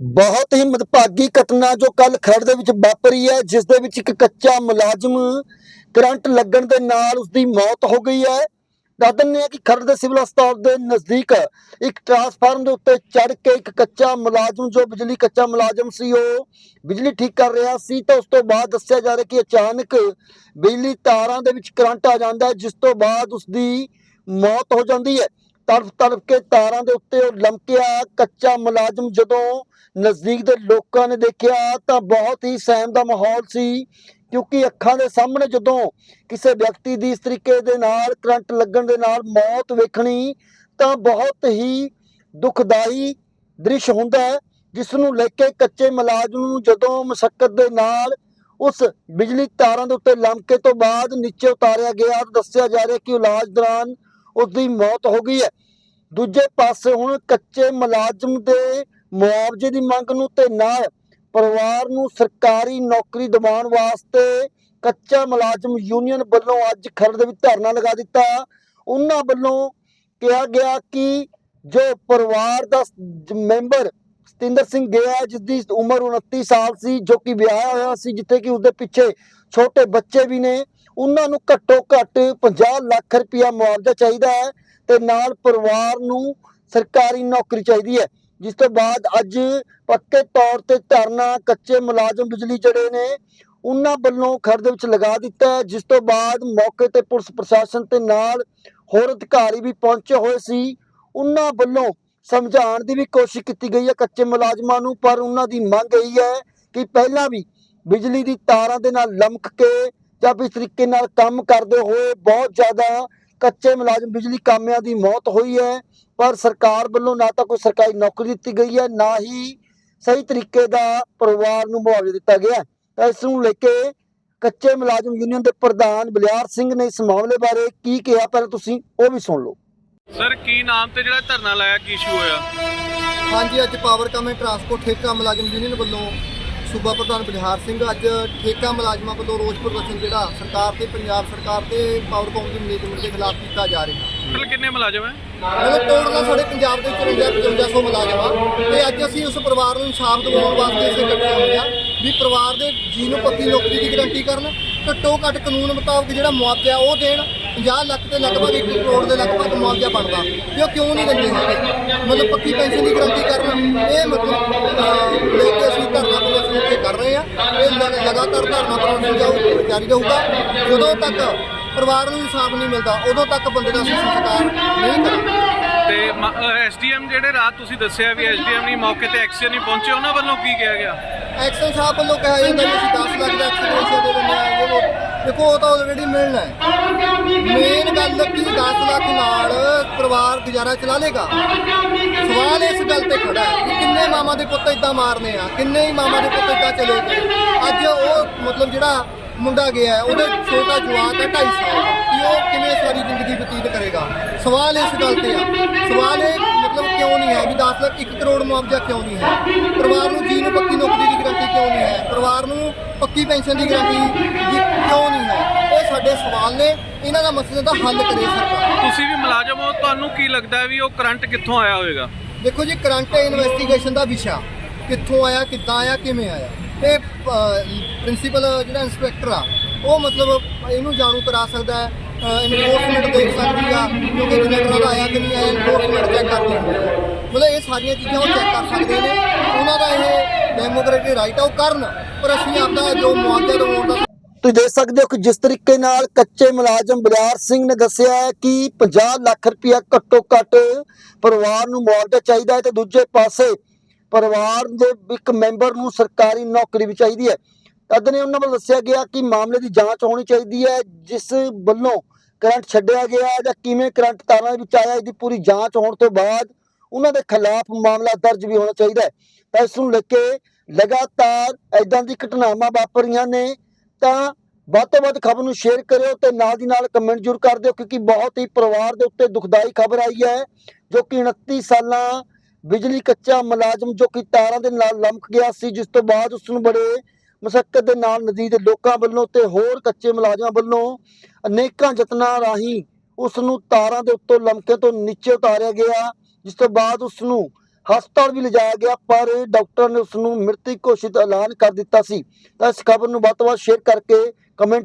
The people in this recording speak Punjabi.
ਬਹੁਤ ਹੀ ਮਦਭਾਗੀ ਘਟਨਾ ਜੋ ਕੱਲ ਖਰੜ ਦੇ ਵਿੱਚ ਵਾਪਰੀ ਹੈ, ਜਿਸ ਦੇ ਵਿੱਚ ਇੱਕ ਕੱਚਾ ਮੁਲਾਜ਼ਮ ਕਰੰਟ ਲੱਗਣ ਦੇ ਨਾਲ ਉਸ ਦੀ ਮੌਤ ਹੋ ਗਈ ਹੈ। ਦੱਸ ਦਿੰਦੇ ਹਾਂ ਕਿ ਖਰੜ ਦੇ ਸਿਵਲ ਹਸਪਤਾਲ ਦੇ ਨਜ਼ਦੀਕ ਇੱਕ ਟਰਾਂਸਫਾਰਮ ਦੇ ਉੱਤੇ ਚੜ ਕੇ ਇੱਕ ਕੱਚਾ ਮੁਲਾਜ਼ਮ, ਜੋ ਬਿਜਲੀ ਕੱਚਾ ਮੁਲਾਜ਼ਮ ਸੀ, ਉਹ ਬਿਜਲੀ ਠੀਕ ਕਰ ਰਿਹਾ ਸੀ, ਤਾਂ ਉਸ ਤੋਂ ਬਾਅਦ ਦੱਸਿਆ ਜਾ ਰਿਹਾ ਕਿ ਅਚਾਨਕ ਬਿਜਲੀ ਤਾਰਾਂ ਦੇ ਵਿੱਚ ਕਰੰਟ ਆ ਜਾਂਦਾ ਹੈ, ਜਿਸ ਤੋਂ ਬਾਅਦ ਉਸ ਦੀ ਮੌਤ ਹੋ ਜਾਂਦੀ ਹੈ। ਤੜਫ ਤੜਫ ਕੇ ਤਾਰਾਂ ਦੇ ਉੱਤੇ ਉਹ ਲਮਕਿਆ, ਕੱਚਾ ਮੁਲਾਜ਼ਮ ਜਦੋਂ ਨਜ਼ਦੀਕ ਦੇ ਲੋਕਾਂ ਨੇ ਦੇਖਿਆ ਤਾਂ ਬਹੁਤ ਹੀ ਸਹਿਮ ਦਾ ਮਾਹੌਲ ਸੀ, ਕਿਉਂਕਿ ਅੱਖਾਂ ਦੇ ਸਾਹਮਣੇ ਜਦੋਂ ਕਿਸੇ ਵਿਅਕਤੀ ਦੀ ਇਸ ਤਰੀਕੇ ਦੇ ਨਾਲ ਕਰੰਟ ਲੱਗਣ ਦੇ ਨਾਲ ਮੌਤ ਵੇਖਣੀ ਤਾਂ ਬਹੁਤ ਹੀ ਦੁਖਦਾਈ ਦ੍ਰਿਸ਼ ਹੁੰਦਾ ਹੈ ਜਿਸ ਨੂੰ ਲੈ ਕੇ ਕੱਚੇ ਮੁਲਾਜ਼ਮ ਨੂੰ ਜਦੋਂ ਮੁਸ਼ਕਲ ਦੇ ਨਾਲ ਉਸ ਬਿਜਲੀ ਤਾਰਾਂ ਦੇ ਉੱਤੇ ਲਮਕੇ ਤੋਂ ਬਾਅਦ ਨੀਚੇ ਉਤਾਰਿਆ ਗਿਆ ਦੱਸਿਆ ਜਾ ਰਿਹਾ ਕਿ ਇਲਾਜ ਦੌਰਾਨ ਉਸ ਦੀ ਮੌਤ ਹੋ ਗਈ ਹੈ। ਦੂਜੇ ਪਾਸੇ ਹੁਣ ਕੱਚੇ ਮੁਲਾਜ਼ਮ ਦੇ ਮੁਆਵਜ਼ੇ ਦੀ ਮੰਗ ਨੂੰ ਤੇ ਨਾਲ ਪਰਿਵਾਰ ਨੂੰ ਸਰਕਾਰੀ ਨੌਕਰੀ ਦਿਵਾਉਣ ਵਾਸਤੇ ਕੱਚਾ ਮੁਲਾਜ਼ਮ ਯੂਨੀਅਨ ਵੱਲੋਂ ਅੱਜ ਖਰੜ ਦੇ ਵਿੱਚ ਧਰਨਾ ਲਗਾ ਦਿੱਤਾ। ਉਹਨਾਂ ਵੱਲੋਂ ਕਿਹਾ ਗਿਆ ਕਿ ਜੋ ਪਰਿਵਾਰ ਦਾ ਮੈਂਬਰ ਸਤਿੰਦਰ ਸਿੰਘ ਗਿਆ ਜਿਸ ਦੀ ਉਮਰ 29 ਸਾਲ ਸੀ, ਜੋ ਕਿ ਵਿਆਹਿਆ ਹੋਇਆ ਸੀ, ਜਿੱਥੇ ਕਿ ਉਸਦੇ ਪਿੱਛੇ ਛੋਟੇ ਬੱਚੇ ਵੀ ਨੇ, ਉਹਨਾਂ ਨੂੰ ਘੱਟੋ ਘੱਟ 50 ਲੱਖ ਰੁਪਇਆ ਮੁਆਵਜ਼ਾ ਚਾਹੀਦਾ ਹੈ। ਤੇ ਨਾਲ ਪਰਿਵਾਰ ਨੂੰ ਸਰਕਾਰੀ ਨੌਕਰੀ ਚਾਹੀਦੀ ਹੈ। ਜਿਸ ਤੋਂ ਬਾਅਦ ਅੱਜ ਪੱਕੇ ਤੌਰ ਤੇ ਧਰਨਾ, ਕੱਚੇ ਮੁਲਾਜ਼ਮ ਬਿਜਲੀ ਜਿਹੜੇ ਨੇ, ਉਹਨਾਂ ਵੱਲੋਂ ਖੜ ਦੇ ਵਿੱਚ ਲਗਾ ਦਿੱਤਾ ਜਿਸ ਤੋਂ ਬਾਅਦ ਮੌਕੇ ਤੇ ਪੁਲਿਸ ਪ੍ਰਸ਼ਾਸਨ ਤੇ ਨਾਲ ਹੋਰ ਅਧਿਕਾਰੀ ਵੀ ਪਹੁੰਚੇ ਹੋਏ ਸੀ। ਉਹਨਾਂ ਵੱਲੋਂ ਸਮਝਾਉਣ ਦੀ ਵੀ ਕੋਸ਼ਿਸ਼ ਕੀਤੀ ਗਈ ਹੈ ਕੱਚੇ ਮੁਲਾਜ਼ਮਾਂ ਨੂੰ, ਪਰ ਉਹਨਾਂ ਦੀ ਮੰਗ ਇਹੀ ਹੈ ਕਿ ਪਹਿਲਾਂ ਵੀ ਬਿਜਲੀ ਦੀ ਤਾਰਾਂ ਦੇ ਨਾਲ ਲਮਕ ਕੇ ਜਾਂ ਵੀ ਇਸ ਤਰੀਕੇ ਨਾਲ ਕੰਮ ਕਰਦੇ ਹੋਏ ਬਹੁਤ ਜ਼ਿਆਦਾ ਕੱਚੇ ਮੁਲਾਜ਼ਮ ਬਿਜਲੀ ਕਾਮਿਆਂ ਦੀ ਮੌਤ ਹੋਈ ਹੈ ਪਰ ਸਰਕਾਰ ਵੱਲੋਂ ਨਾ ਤਾਂ ਕੋਈ ਸਰਕਾਰੀ ਨੌਕਰੀ ਦਿੱਤੀ ਗਈ ਹੈ ਨਾ ਹੀ ਸਹੀ ਤਰੀਕੇ ਦਾ ਪਰਿਵਾਰ ਨੂੰ ਮੁਆਵਜ਼ਾ ਦਿੱਤਾ ਗਿਆ ਹੈ। ਤਾਂ ਇਸ ਨੂੰ ਲੈ ਕੇ ਕੱਚੇ ਮੁਲਾਜ਼ਮ ਯੂਨੀਅਨ ਦੇ ਪ੍ਰਧਾਨ ਬਲਿਆਰ ਸਿੰਘ ਨੇ ਇਸ ਮਾਮਲੇ ਬਾਰੇ ਕੀ ਕਿਹਾ ਪਹਿਲਾਂ ਤੁਸੀਂ ਉਹ ਵੀ ਸੁਣ ਲਓ ਸਰ ਕੀ ਨਾਮ ਤੇ ਜਿਹੜਾ ਧਰਨਾ ਲਾਇਆ ਕੀ ਇਸ਼ੂ ਹੋਇਆ ਹਾਂਜੀ ਅੱਜ ਪਾਵਰ ਕਮ ਐਂਡ ਟਰਾਂਸਪੋਰਟ ਠੇਕਾ ਮੁਲਾਜ਼ਮ ਯੂਨੀਅਨ ਵੱਲੋਂ ਸੂਬਾ ਪ੍ਰਧਾਨ ਬਿਹਾਰ ਸਿੰਘ ਅੱਜ ਠੇਕਾ ਮੁਲਾਜ਼ਮਾਂ ਵੱਲੋਂ ਰੋਸ ਪ੍ਰਦਰਸ਼ਨ ਜਿਹੜਾ ਸਰਕਾਰ ਤੇ ਪੰਜਾਬ ਸਰਕਾਰ ਤੇ ਪਾਵਰ ਕੌਮ ਦੀ ਮੈਨੇਜਮੈਂਟ ਦੇ ਖਿਲਾਫ ਕੀਤਾ ਜਾ ਰਿਹਾ। ਟੋਟਲ ਕਿੰਨੇ ਮੁਲਾਜ਼ਮ ਹੈ? ਮਤਲਬ ਟੋਟਲ ਸਾਡੇ ਪੰਜਾਬ ਦੇ 54 5500 ਮੁਲਾਜ਼ਮ ਆ। ਤੇ ਅੱਜ ਅਸੀਂ ਉਸ ਪਰਿਵਾਰ ਨੂੰ ਇਨਸਾਫ ਦਿਵਾਉਣ ਵਾਸਤੇ ਇਸੇ ਇਕੱਠੇ ਹੋਏ ਆ ਵੀ ਪਰਿਵਾਰ ਦੇ ਜੀ ਨੂੰ ਪੱਕੀ ਨੌਕਰੀ ਦੀ ਗਾਰੰਟੀ ਕਰਨ ਘੱਟੋ ਘੱਟ ਕਾਨੂੰਨ ਮੁਤਾਬਕ ਜਿਹੜਾ ਮੁਆਵਜ਼ਾ ਉਹ ਦੇਣ 50 ਲੱਖ ਤੇ ਲਗਭਗ 1 ਕਰੋੜ ਦੇ ਲਗਭਗ ਮੁਆਵਜ਼ਾ ਬਣਦਾ। ਵੀ ਉਹ ਕਿਉਂ ਨਹੀਂ ਦਿੰਦੇ ਹੈਗੇ? ਮਤਲਬ ਪੱਕੀ ਪੈਨਸ਼ਨ ਦੀ ਗਾਰੰਟੀ ਕਰਨ ਇਹ ਮਤਲਬ ਅਹ, ਲੈ ਕੇ ਅਸੀਂ ਧਰਨਾ ਪ੍ਰਦਰਸ਼ਨ ਇੱਥੇ ਕਰ ਰਹੇ ਆ ਲਗ- ਲਗਾਤਾਰ ਧਰਨਾ ਪ੍ਰਦਰਸ਼ਨ ਜਾਊ- ਜਾਰੀ ਰਹੂਗਾ। ਜਦੋਂ ਤੱਕ ਪਰਿਵਾਰ ਨੂੰ ਇਨਸਾਫ ਨਹੀਂ ਮਿਲਦਾ ਉਦੋਂ ਤੱਕ ਬੰਦੇ ਦਾ ਸੰਸਕਾਰ ਨਹੀਂ ਕਰਾਂਗੇ। ਤੇ ਐਸਡੀਐਮ ਜਿਹੜੇ ਰਾਤ ਤੁਸੀਂ ਦੱਸਿਆ ਵੀ ਐਸਡੀਐਮ ਨਹੀਂ ਮੌਕੇ ਤੇ ਐਕਸ਼ਨ ਨਹੀਂ ਪਹੁੰਚੇ ਉਹਨਾਂ ਵੱਲੋਂ ਕੀ ਕਿਹਾ ਗਿਆ? ਐਕਸ਼ਨ ਸਾਹਿਬ ਵੱਲੋਂ ਕਿਹਾ ਜਾਂਦਾ ਅਸੀਂ 10 ਲੱਖ ਦਾ ਐਕਸਪੀਰੀਅੰਸ ਦੇ ਦਿੰਦੇ ਆ ਉਹ ਦੇਖੋ ਉਹ ਤਾਂ ਆਲਰੇਡੀ ਮਿਲਣਾ ਹੈ। ਮੇਨ ਗੱਲ ਕਿ 10 ਲੱਖ ਨਾਲ ਪਰਿਵਾਰ ਗੁਜ਼ਾਰਾ ਚਲਾ ਲੇਗਾ। ਸਵਾਲ ਇਸ ਗੱਲ ਤੇ ਖੜਾ ਹੈ ਕਿ ਕਿੰਨੇ ਮਾਮਾ ਦੇ ਪੁੱਤ ਇਦਾਂ ਮਾਰਨੇ ਆ ਕਿੰਨੇ ਹੀ ਮਾਮਾ ਦੇ ਪੁੱਤ ਇਦਾਂ ਚਲੇ ਗਏ। ਅੱਜ ਉਹ ਮਤਲਬ ਜਿਹੜਾ ਮੁੰਡਾ ਗਿਆ ਹੈ, ਉਹਦੇ ਛੋਟਾ ਜਵਾਕ ਹੈ 2.5 ਸਾਲ ਦਾ। ਕਿ ਉਹ ਕਿਵੇਂ ਸਾਰੀ ਜ਼ਿੰਦਗੀ ਬਤੀਤ ਕਰੇਗਾ? ਸਵਾਲ ਇਸ ਗੱਲ ਤੇ ਆ। ਸਵਾਲ ਇਹ ਮਤਲਬ ਕਿਉਂ ਨਹੀਂ ਹੈ ਵੀ 10 ਲੱਖ 1 ਕਰੋੜ ਮੁਆਵਜ਼ਾ ਕਿਉਂ ਨਹੀਂ ਹੈ? ਪਰਿਵਾਰ ਨੂੰ ਜੀ ਨੂੰ ਪੱਕੀ ਨੌਕਰੀ ਦੀ ਗਾਰੰਟੀ ਕਿਉਂ ਨਹੀਂ ਹੈ? ਪਰਿਵਾਰ ਨੂੰ ਪੱਕੀ ਪੈਨਸ਼ਨ ਦੀ ਗਾਰੰਟੀ ਕਿਉਂ ਨਹੀਂ ਹੈ? ਇਹ ਸਾਡੇ ਸਵਾਲ ਨੇ। ਇਹਨਾਂ ਦਾ ਮਸਲੇ ਦਾ ਹੱਲ ਕਰੇ ਸਰਕਾਰ। ਤੁਸੀਂ ਵੀ ਮੁਲਾਜ਼ਮ ਹੋ ਤੁਹਾਨੂੰ ਕੀ ਲੱਗਦਾ ਵੀ ਉਹ ਕਰੰਟ ਕਿੱਥੋਂ ਆਇਆ ਹੋਵੇਗਾ? ਦੇਖੋ ਜੀ ਕਰੰਟ ਇਨਵੈਸਟੀਗੇਸ਼ਨ ਦਾ ਵਿਸ਼ਾ। ਕਿੱਥੋਂ ਆਇਆ, ਕਿੱਦਾਂ ਆਇਆ, ਕਿਵੇਂ ਆਇਆ? ਇਹ ਪ੍ਰਿੰਸੀਪਲ ਜਿਹੜਾ ਇੰਸਪੈਕਟਰ ਆ, ਉਹ ਮਤਲਬ ਇਹਨੂੰ ਜਾਣੂ ਕਰਾ ਸਕਦਾ ਹੈ ਇਨਫੋਰਸਮੈਂਟ ਦੇਖ ਸਕਦੀ ਆ, ਕਿਉਂਕਿ ਜਨਰੇਟਰ ਆਇਆ ਕਿ ਨਹੀਂ ਆਇਆ ਇਨਫੋਰਸਮੈਂਟ ਚੈੱਕ ਕਰਨੀ ਮਤਲਬ ਇਹ ਸਾਰੀਆਂ ਚੀਜ਼ਾਂ ਉਹ ਚੈੱਕ ਕਰ ਸਕਦੇ ਨੇ। ਉਹਨਾਂ ਦਾ ਇਹ ਡੈਮੋਕ੍ਰੈਟਿਕ ਰਾਈਟ ਆ, ਉਹ ਕਰਨ, ਪਰ ਅਸੀਂ ਆਪਦਾ ਜੋ ਮੁਆਵਜ਼ਾ ਦਿਵਾਉਣ ਦਾ ਤੁਸੀਂ ਦੇਖ ਸਕਦੇ ਹੋ ਕਿ ਜਿਸ ਤਰੀਕੇ ਨਾਲ ਕੱਚੇ ਮੁਲਾਜ਼ਮ ਬਲਿਆਰ ਸਿੰਘ ਨੇ ਦੱਸਿਆ ਹੈ ਕਿ 50 ਲੱਖ ਰੁਪਇਆ ਘੱਟੋ ਘੱਟ ਪਰਿਵਾਰ ਨੂੰ ਮੁਆਵਜ਼ਾ ਚਾਹੀਦਾ ਹੈ ਤੇ ਦੂਜੇ ਪਾਸੇ ਪਰਿਵਾਰ ਦੇ ਇੱਕ ਮੈਂਬਰ ਨੂੰ ਸਰਕਾਰੀ ਨੌਕਰੀ ਵੀ ਚਾਹੀਦੀ ਹੈ। ਤਦ ਨੇ ਉਹਨਾਂ ਵੱਲੋਂ ਦੱਸਿਆ ਗਿਆ ਕਿ ਮਾਮਲੇ ਦੀ ਜਾਂਚ ਹੋਣੀ ਚਾਹੀਦੀ ਹੈ, ਜਿਸ ਵੱਲੋਂ ਕਰੰਟ ਛੱਡਿਆ ਗਿਆ ਜਾਂ ਕਿਵੇਂ ਕਰੰਟ ਤਾਰਾਂ ਵਿੱਚ ਆਇਆ, ਇਹਦੀ ਪੂਰੀ ਜਾਂਚ ਹੋਣ ਤੋਂ ਬਾਅਦ ਉਹਨਾਂ ਦੇ ਖਿਲਾਫ ਮਾਮਲਾ ਦਰਜ ਵੀ ਹੋਣਾ ਚਾਹੀਦਾ ਹੈ। ਤਾਂ ਇਸ ਨੂੰ ਲੈ ਕੇ ਲਗਾਤਾਰ ਐਦਾਂ ਦੀ ਘਟਨਾਵਾਂ ਵਾਪਰੀਆਂ ਨੇ, ਤਾਂ ਵੱਧ ਤੋਂ ਵੱਧ ਖਬਰ ਨੂੰ ਸ਼ੇਅਰ ਕਰਿਓ ਤੇ ਨਾਲ ਦੀ ਨਾਲ ਕਮੈਂਟ ਜ਼ਰੂਰ ਕਰ ਦਿਓ, ਕਿਉਂਕਿ ਬਹੁਤ ਹੀ ਪਰਿਵਾਰ ਦੇ ਉੱਤੇ ਦੁਖਦਾਈ ਖਬਰ ਆਈ ਹੈ, ਜੋ ਕਿ 29 ਸਾਲਾਂ ਬਿਜਲੀ ਕੱਚਾ ਮੁਲਾਜ਼ਮ ਜੋ ਕਿ ਤਾਰਾਂ ਦੇ ਨਾਲ ਲਮਕ ਗਿਆ ਸੀ, ਜਿਸ ਤੋਂ ਬਾਅਦ ਉਸ ਨੂੰ ਬੜੇ ਮੁਸ਼ਕਲ ਦੇ ਨਾਲ ਨਜ਼ਦੀਕ ਦੇ ਲੋਕਾਂ ਵੱਲੋਂ ਤੇ ਹੋਰ ਕੱਚੇ ਮੁਲਾਜ਼ਮਾਂ ਵੱਲੋਂ ਅਨੇਕਾਂ ਯਤਨਾਂ ਰਾਹੀਂ ਉਸ ਨੂੰ ਤਾਰਾਂ ਦੇ ਉੱਤੋਂ ਲਮਕੇ ਤੋਂ ਨੀਚੇ ਉਤਾਰਿਆ ਗਿਆ, ਜਿਸ ਤੋਂ ਬਾਅਦ ਉਸ ਨੂੰ ਹਸਪਤਾਲ ਵੀ ਲਿਜਾਇਆ ਗਿਆ, ਪਰ ਡਾਕਟਰ ਨੇ ਉਸ ਨੂੰ ਮ੍ਰਿਤਕ ਘੋਸ਼ਿਤ ਐਲਾਨ ਕਰ ਦਿੱਤਾ ਸੀ। ਤਾਂ ਇਸ ਖਬਰ ਨੂੰ ਵੱਧ ਤੋਂ ਵੱਧ ਸ਼ੇਅਰ ਕਰਕੇ ਕਮੈਂਟ